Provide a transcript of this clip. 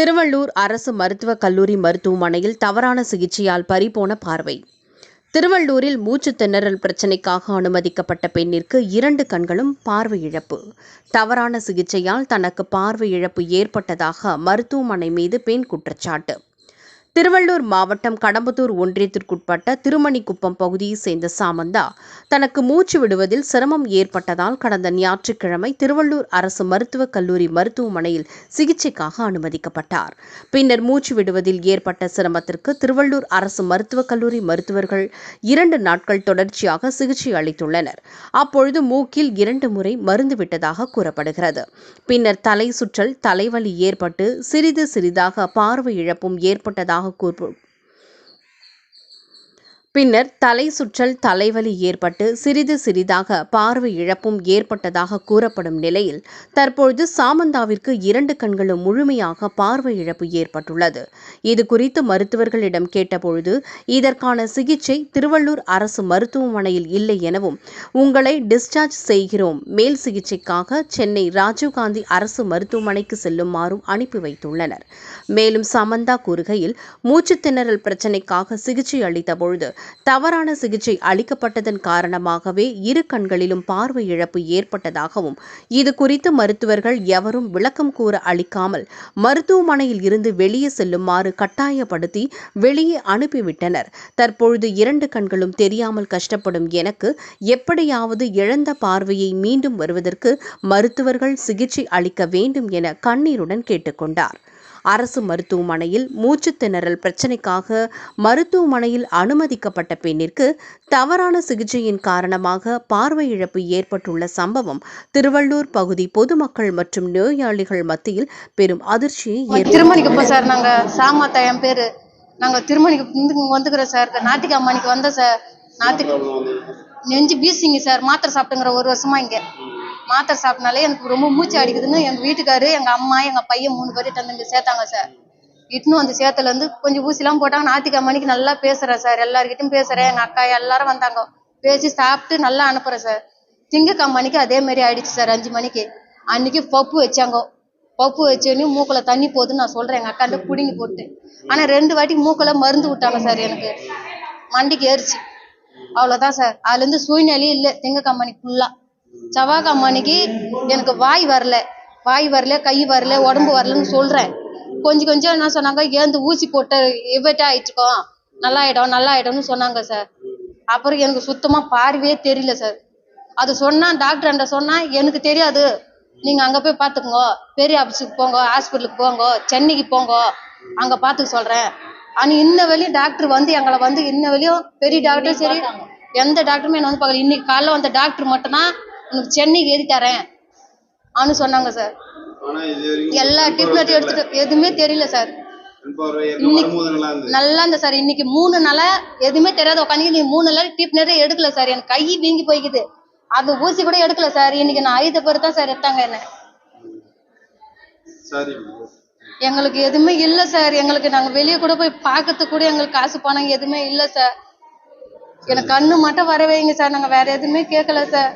திருவள்ளூர் அரசு மருத்துவக் கல்லூரி மருத்துவமனையில் தவறான சிகிச்சையால் பறிபோன பார்வை. திருவள்ளூரில் மூச்சு திணறல் பிரச்சினைக்காக அனுமதிக்கப்பட்ட பெண்ணிற்கு இரண்டு கண்களும் பார்வை இழப்பு. தவறான சிகிச்சையால் தனக்கு பார்வை இழப்பு ஏற்பட்டதாக மருத்துவமனை மீது பெண் குற்றச்சாட்டு. திருவள்ளூர் மாவட்டம் கடம்பத்தூர் ஒன்றியத்திற்குட்பட்ட திருமணிக்குப்பம் பகுதியைச் சேர்ந்த சாமந்தா தனக்கு மூச்சு விடுவதில் சிரமம் ஏற்பட்டதால் கடந்த ஞாயிற்றுக்கிழமை திருவள்ளூர் அரசு மருத்துவக் கல்லூரி மருத்துவமனையில் சிகிச்சைக்காக அனுமதிக்கப்பட்டார். பின்னர் மூச்சு விடுவதில் ஏற்பட்ட சிரமத்திற்கு திருவள்ளூர் அரசு மருத்துவக் கல்லூரி மருத்துவர்கள் இரண்டு நாட்கள் தொடர்ச்சியாக சிகிச்சை அளித்துள்ளனர். அப்பொழுது மூக்கில் இரண்டு முறை மருந்து விட்டதாக கூறப்படுகிறது. பின்னர் தலை சுற்றல் தலைவலி ஏற்பட்டு சிறிது சிறிதாக பார்வை இழப்பும் ஏற்பட்டதாக ಕೂರ್ಬೋದು பின்னர் தலை சுற்றல் தலைவலி ஏற்பட்டு சிறிது சிறிதாக பார்வை இழப்பும் ஏற்பட்டதாக கூறப்படும் நிலையில் தற்பொழுது சாமந்தாவிற்கு இரண்டு கண்களும் முழுமையாக பார்வை இழப்பு ஏற்பட்டுள்ளது. இது குறித்து மருத்துவர்களிடம் கேட்டபொழுது இதற்கான சிகிச்சை திருவள்ளூர் அரசு மருத்துவமனையில் இல்லை எனவும் உங்களை டிஸ்சார்ஜ் செய்கிறோம் மேல் சிகிச்சைக்காக சென்னை ராஜீவ்காந்தி அரசு மருத்துவமனைக்கு செல்லுமாறும் அனுப்பி வைத்துள்ளனர். மேலும் சமந்தா கூறுகையில் மூச்சுத்திணறல் பிரச்சினைக்காக சிகிச்சை அளித்த பொழுது தவறான சிகிச்சை அளிக்கப்பட்டதன் காரணமாகவே இரு கண்களிலும் பார்வை இழப்பு ஏற்பட்டதாகவும் இது குறித்து மருத்துவர்கள் எவரும் விளக்கம் கூற அளிக்காமல் மருத்துவமனையில் இருந்து வெளியே செல்லுமாறு கட்டாயப்படுத்தி வெளியே அனுப்பிவிட்டனர். தற்பொழுது இரண்டு கண்களும் தெரியாமல் கஷ்டப்படும் எனக்கு எப்படியாவது இழந்த பார்வையை மீண்டும் வருவதற்கு மருத்துவர்கள் சிகிச்சை அளிக்க வேண்டும் என கண்ணீருடன் கேட்டுக்கொண்டார். அரசு மருத்துவமனையில் மூச்சுத் திணறல் பிரச்சினைக்காக மருத்துவமனையில் அனுமதிக்கப்பட்ட பெண்ணிற்கு தவறான சிகிச்சையின் காரணமாக பார்வை இழப்பு ஏற்பட்டுள்ள சம்பவம் திருவள்ளூர் பகுதி பொதுமக்கள் மற்றும் நோயாளிகள் மத்தியில் பெரும் அதிர்ச்சியை ஏற்படுத்தியுள்ளது. திருமணிக்கு சார் நாங்க சாமாத்தா என் பேரு. நாங்க திருமணிக்கு வந்துக்கிறோம் சார். நாத்திகா மணிக்கு வந்தோம் சார். நாத்திக்கு நெஞ்சு பீசிங்க சார். மாத்திரை சாப்பிட்டுங்கிற ஒரு வருஷமா இங்க. மாத்திரை சாப்பிட்டனாலே எனக்கு ரொம்ப மூச்சு அடிக்குதுன்னு எங்கள் வீட்டுக்காரு எங்கள் அம்மா எங்கள் பையன் மூணு பேர் தந்து சேர்த்தாங்க சார். இட்னு வந்து சேத்துலேருந்து கொஞ்சம் ஊசிலாம் போட்டாங்க. நாத்திகா மணிக்கு நல்லா பேசுகிறேன் சார். எல்லாருக்கிட்டும் பேசுகிறேன் எங்கள் அக்கா எல்லாரும் வந்தாங்க. பேசி சாப்பிட்டு நல்லா அனுப்புகிறேன் சார். திங்கக்கா மணிக்கு அதே மாதிரி ஆயிடுச்சு சார். அஞ்சு மணிக்கு. அன்னைக்கு பப்பு வச்சாங்க. பப்பு வச்சோன்னே மூக்கில் தண்ணி போகுதுன்னு நான் சொல்கிறேன் எங்கள் அக்காண்ட பிடுங்கி போட்டு ஆனால் ரெண்டு வாட்டி மூக்கில் மருந்து விட்டாங்க சார் எனக்கு. மண்டிக்கு ஏறிச்சு. அவ்வளோதான் சார். அதுலேருந்து சூழ்நிலையும் இல்லை. திங்கக்கா ஃபுல்லாக செவ்வாய்க்கா மணிக்கு எனக்கு வாய் வரல. வாய் வரல கை வரல உடம்பு வரலன்னு சொல்றேன். கொஞ்சம் கொஞ்சம் என்ன சொன்னாங்க? ஏந்து ஊசி போட்டு எவ்வளோ ஆயிட்டுருக்கோம் நல்லா ஆயிடும் நல்லா ஆயிடும்னு சொன்னாங்க சார். அப்புறம் எனக்கு சுத்தமா பார்வையே தெரியல சார். அது சொன்னா டாக்டர் என்ற சொன்னா எனக்கு தெரியாது. நீங்க அங்க போய் பாத்துக்கோங்க. பெரிய ஆபீஸுக்கு போங்க ஹாஸ்பிட்டலுக்கு போங்க சென்னைக்கு போங்க. அங்க பாத்துக்க சொல்றேன். ஆனா இன்ன வரையும் டாக்டர் வந்து எங்களை வந்து இன்ன வரையும் பெரிய டாக்டரும் சரி எந்த டாக்டருமே என்ன வந்து பார்க்கல. இன்னைக்கு காலைல வந்த டாக்டர் மட்டும்தான் உனக்கு சென்னைக்கு ஏறி தரேன். ஆனு சொன்னாங்க சார் எல்லா ட்ரீட்மெண்ட் எடுத்துட்டு எதுவுமே தெரியல சார் நல்லா இருந்த சார் இன்னைக்கு மூணு நாளா எதுவுமே தெரியாத உட்காந்து நீ மூணு நாள் ட்ரீட்மெண்ட்டே எடுக்கல சார் எனக்கு கை வீங்கி போய்க்குது. அந்த ஊசி கூட எடுக்கல சார் இன்னைக்கு நான் ஐத பேர் தான் சார் எடுத்தாங்க என்ன. எங்களுக்கு எதுவுமே இல்ல சார் எங்களுக்கு நாங்க வெளியே கூட போய் பார்க்கறதுக்கு கூட எங்களுக்கு காசு பணம் எதுவுமே இல்ல சார் எனக்கு கண்ணு மட்டும் வர வைங்க சார் நாங்க வேற எதுவுமே கேட்கல சார்